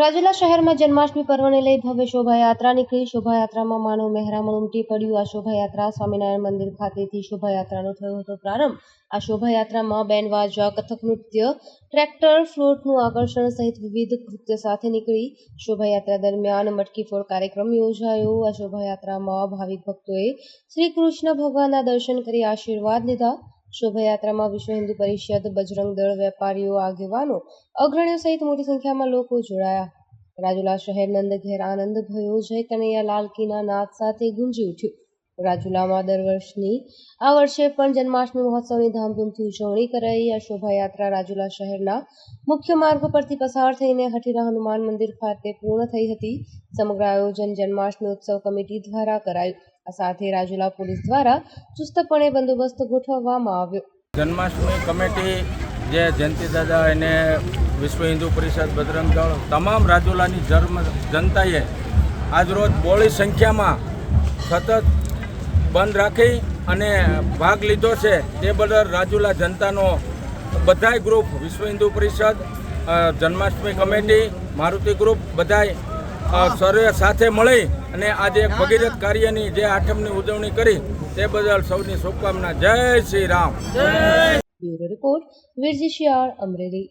રાજુલા શહેરમાં જન્માષ્ટમી પર્વને લઈ ભવ્ય શોભાયાત્રા નીકળી શોભાયાત્રામાં માનવ મહેરામણ ઉમટી પડ્યું. આ શોભાયાત્રા સ્વામિનારાયણ મંદિર ખાતેથી શોભાયાત્રાનો થયો હતો પ્રારંભ. આ શોભાયાત્રામાં બેન્ડ વાજવા, કથક નૃત્ય, ટ્રેક્ટર, ફ્લોટનું આકર્ષણ સહિત વિવિધ કૃત્ય સાથે નીકળી. શોભાયાત્રા દરમિયાન મટકી ફોડ કાર્યક્રમ યોજાયો. આ શોભાયાત્રામાં ભાવિક ભક્તોએ શ્રી કૃષ્ણ ભગવાનના દર્શન કરી આશીર્વાદ લીધા. શોભાયાત્રામાં વિશ્વ હિન્દુ પરિષદ, બજરંગ દળ, વેપારીઓ, આગેવાનો, અગ્રણીઓ સહિત મોટી સંખ્યામાં લોકો જોડાયા. રાજુલા શહેર નંદ ઘેર આનંદ ભયો, જય કનૈયા લાલ કીના નાદ સાથે ગુંજી ઉઠ્યું. રાજુલામાં દર વર્ષની આ વર્ષે પણ જન્માષ્ટમી મહોત્સવની ધામધૂમથી ઉજવણી કરાઈ. આ શોભાયાત્રા રાજુલા શહેરના મુખ્ય માર્ગો પરથી પસાર થઈને હઠીરા હનુમાન મંદિર ખાતે પૂર્ણ થઈ હતી. સમગ્ર આયોજન જન્માષ્ટમી ઉત્સવ કમિટી દ્વારા કરાયું. આ સાથે રાજુલા પોલીસ દ્વારા ચુસ્તપણે બંદોબસ્ત ગોઠવવામાં આવ્યો. જન્માષ્ટમી કમિટી, જે જયંતિ દાદા અને વિશ્વ હિન્દુ પરિષદ બજરંગ તમામ રાજુલાની જન્મ જનતાએ આજરોજ બોળી સંખ્યામાં સતત બંધ રાખી અને ભાગ લીધો છે. તે બદલ રાજુલા જનતાનો બધાય group Vishwa Hindu Parishad Janmashtami committee, Maruti group બધાય સર્વે સાથે મળી અને આજે એક ભગીરથ કાર્યની જે આઠમની ઉજવણી કરી તે બદલ સૌની શુભકામના. જય Shri Ram. Bureau report Virji Shiyal Amreli.